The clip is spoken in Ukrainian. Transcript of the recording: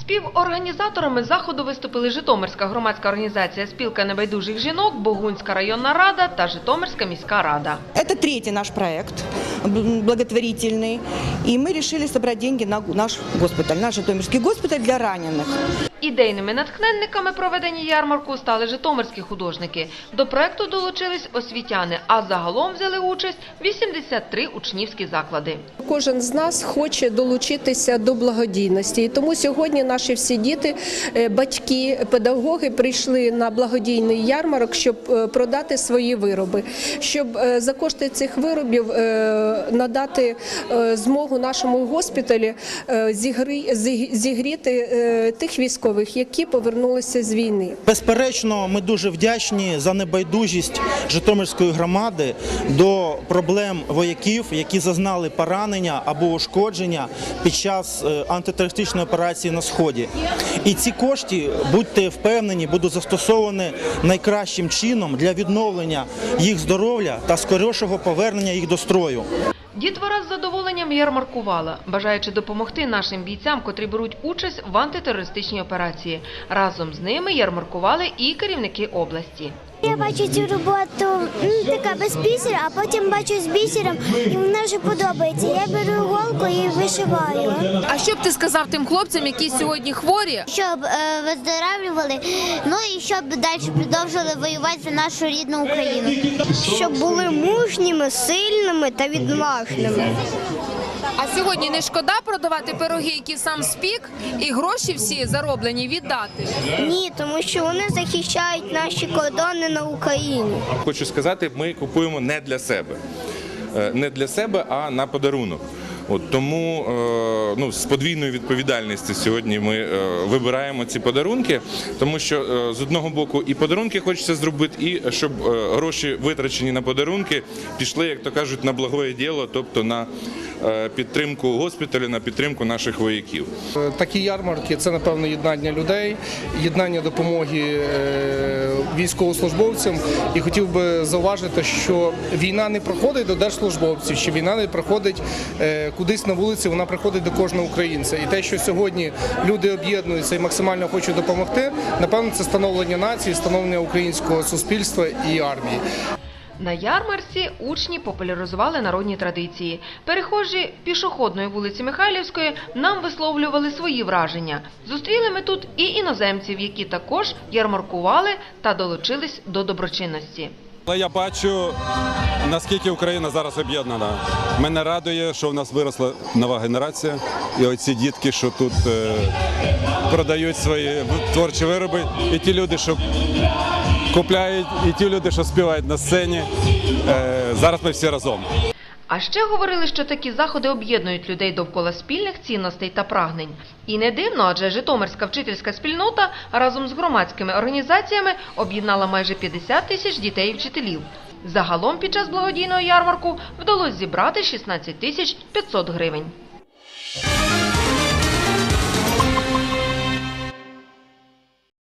Співорганізаторами заходу виступили Житомирська громадська організація Спілка небайдужих жінок, Богунська районна рада та Житомирська міська рада. Это третий наш проект б- благотворительный. И мы решили собрать деньги на наш госпиталь, наш Житомирский госпиталь для раненых. Ідейними натхненниками проведення ярмарку стали житомирські художники. До проекту долучились освітяни, а загалом взяли участь 83 учнівські заклади. Кожен з нас хоче долучитися до благодійності, і тому сьогодні наші всі діти, е, батьки, педагоги прийшли на благодійний ярмарок, щоб е, продати свої вироби, щоб е, за кошти цих виробів надати змогу нашому госпіталі зігріти тих військових, які повернулися з війни. Безперечно, ми дуже вдячні за небайдужість Житомирської громади до проблем вояків, які зазнали поранення або ушкодження під час е, антитерористичної операції на сході. І ці кошти, будьте впевнені, будуть застосовані найкращим чином для відновлення їх здоров'я та скорішого повернення їх до строю. Дітвора з задоволенням ярмаркувала, бажаючи допомогти нашим бійцям, котрі беруть участь в антитерористичній операції. Разом з ними ярмаркували і керівники області. Я бачу цю роботу м, така без бісера, а потім бачу з бісером, і вона вже подобається. Я беру голку і вишиваю, А що б ти сказав тим хлопцям, які сьогодні хворі? щоб е, виздоравлювали, ну і щоб далі продовжували воювати за нашу рідну Україну. Щоб були мужніми, сильними та відважними. А сьогодні не шкода продавати пироги, які сам спік, і гроші всі зароблені віддати. Ні, тому що вони захищають наші кордони на Україні. Хочу сказати, ми купуємо не для себе. Е, Не для себе, а на подарунок. От тому е, ну, з подвійною відповідальністю сьогодні ми е, вибираємо ці подарунки, тому що е, з одного боку і подарунки хочеться зробити, і щоб гроші витрачені на подарунки пішли, як то кажуть, на благое діло, тобто на підтримку госпіталю, на підтримку наших вояків. Такі ярмарки це напевно єднання людей, єднання допомоги військовослужбовцям. І хотів би зауважити, що війна не проходить до держслужбовців, що війна не проходить е, кудись на вулиці, вона приходить до кожного українця. І те, що сьогодні люди об'єднуються і максимально хочуть допомогти, напевно, це становлення нації, становлення українського суспільства і армії. На ярмарці учні популяризували народні традиції. Перехожі пішохідної вулиці Михайлівської нам висловлювали свої враження. Зустріли ми тут і іноземців, які також ярмаркували та долучились до доброчинності. Я бачу, наскільки Україна зараз об'єднана. Мене радує, що в нас виросла нова генерація, і оці дітки, що тут е, продають свої творчі вироби, і ті люди, що купляють, і ті люди, що співають на сцені. Е, зараз ми всі разом. А ще говорили, що такі заходи об'єднують людей довкола спільних цінностей та прагнень. І не дивно, адже Житомирська вчительська спільнота разом з громадськими організаціями об'єднала майже 50 тисяч дітей і вчителів. Загалом під час благодійного ярмарку вдалося зібрати 16 тисяч 500 гривень.